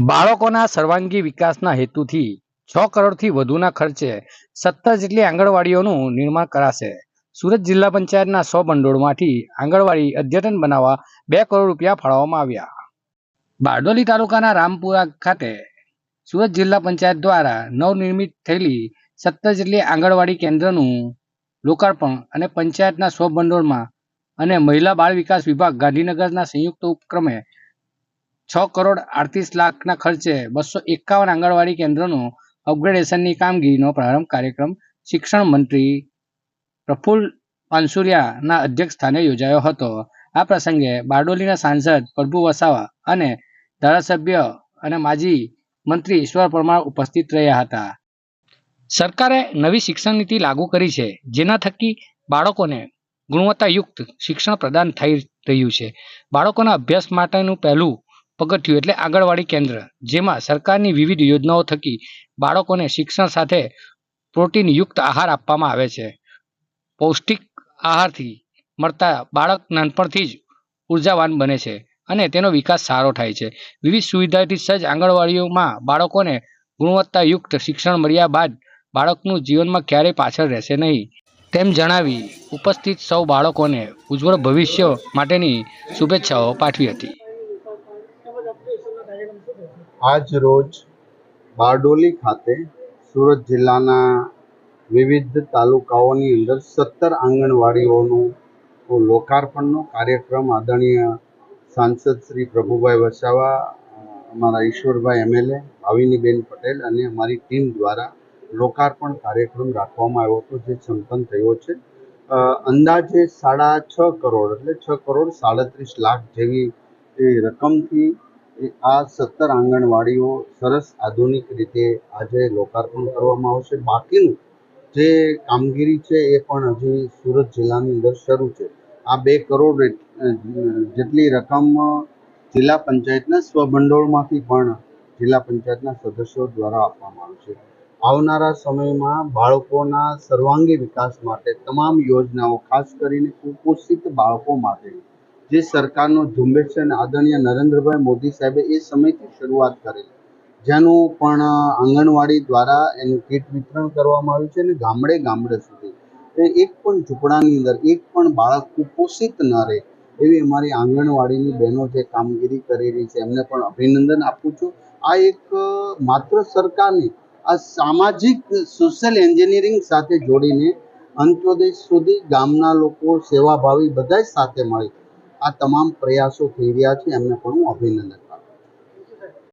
બાળકોના સર્વાંગી વિકાસના હેતુથી છ કરોડથી વધુના ખર્ચે સત્તર જેટલી આંગણવાડીઓનું નિર્માણ કરાશે. સુરત જિલ્લા પંચાયતના સો ભંડોળમાંથી આંગણવાડી અદ્યતન બનાવવા બે કરોડ રૂપિયા ફાળવવામાં આવ્યા. બારડોલી તાલુકાના રામપુરા ખાતે સુરત જિલ્લા પંચાયત દ્વારા નવનિર્મિત થયેલી સત્તર જેટલી આંગણવાડી કેન્દ્રનું લોકાર્પણ અને પંચાયતના સો ભંડોળમાં અને મહિલા બાળ વિકાસ વિભાગ ગાંધીનગરના સંયુક્ત ઉપક્રમે છ કરોડ અડતીસ લાખના ખર્ચે બસો એકાવન આંગણવાડી કેન્દ્રોનું અપગ્રેડેશનની કામગીરીનો પ્રારંભ કાર્યક્રમ શિક્ષણ મંત્રી પ્રફુલ્લ પાનસુરિયાના અધ્યક્ષ સ્થાને યોજાયો હતો. આ પ્રસંગે બારડોલીના સાંસદ પ્રભુ વસાવા અને ધારાસભ્ય અને માજી મંત્રી ઈશ્વર પરમાર ઉપસ્થિત રહ્યા હતા. સરકારે નવી શિક્ષણ નીતિ લાગુ કરી છે, જેના થકી બાળકોને ગુણવત્તાયુક્ત શિક્ષણ પ્રદાન થઈ રહ્યું છે. બાળકોના અભ્યાસ માટેનું પહેલું પગથિયું એટલે આંગણવાડી કેન્દ્ર, જેમાં સરકારની વિવિધ યોજનાઓ થકી બાળકોને શિક્ષણ સાથે પ્રોટીનયુક્ત આહાર આપવામાં આવે છે. પૌષ્ટિક આહારથી મળતા બાળક નાનપણથી જ ઉર્જાવાન બને છે અને તેનો વિકાસ સારો થાય છે. વિવિધ સુવિધાથી સજ્જ આંગણવાડીઓમાં બાળકોને ગુણવત્તાયુક્ત શિક્ષણ મળ્યા બાદ બાળકનું જીવનમાં ક્યારેય પાછળ રહેશે નહીં. તેમ જણાવી ઉપસ્થિત સૌ બાળકોને ઉજ્જવળ ભવિષ્ય માટેની શુભેચ્છાઓ પાઠવી હતી. આજ રોજ બારડોલી ખાતે સુરત જિલ્લાના વિવિધ તાલુકાઓની અંદર સત્તર આંગણવાડીઓનું લોકાર્પણનો કાર્યક્રમ આદરણીય સાંસદ શ્રી પ્રભુભાઈ વસાવા, અમારા ઈશ્વરભાઈ એમએલએ ભાવિનીબેન પટેલ અને અમારી ટીમ દ્વારા લોકાર્પણ કાર્યક્રમ રાખવામાં આવ્યો હતો, જે સંપન્ન થયો છે. અંદાજે સાડા છ કરોડ, એટલે છ કરોડ સાડત્રીસ લાખ જેવી એ રકમથી આ સત્તર આંગણવાડીઓ સરસ આધુનિક રીતે આજે લોકાર્પણ કરવામાં આવશે. બાકીનું જે કામગીરી છે એ પણ હજી સુરત જિલ્લાની અંદર શરૂ છે. આ બે કરોડ જેટલી રકમ જિલ્લા પંચાયતના સ્વભંડોળમાંથી પણ જિલ્લા પંચાયતના સદસ્યો દ્વારા આપવામાં આવશે આવનારા સમયમાં બાળકોના સર્વાંગી વિકાસ માટે તમામ યોજનાઓ ખાસ કરીને કુપોષિત બાળકો માટે જે સરકારનો ઝુંબેશ છે અને આદરણીય નરેન્દ્રભાઈ મોદી સાહેબે એ સમયથી શરૂઆત કરેલી. જેનું પણ આંગણવાડી દ્વારા એનું કીટ વિતરણ કરવામાં આવ્યું છે અને ગામડે ગામડે સુધી. એક પણ ઝૂંપડાની અંદર એક પણ બાળક કુપોષિત ન રહે એવી અમારી આંગણવાડીની બહેનો જે કામગીરી કરી રહી છે, એમને પણ અભિનંદન આપું છું. આ એક માત્ર સરકારની આ સામાજિક સોશિયલ એન્જિનિયરિંગ સાથે જોડીને અંત્યોદય સુધી ગામના લોકો સેવાભાવી બધા જ સાથે મળી આ તમામ પ્રયાસો થઈ રહ્યા છે એમને પણ હું અભિનંદન.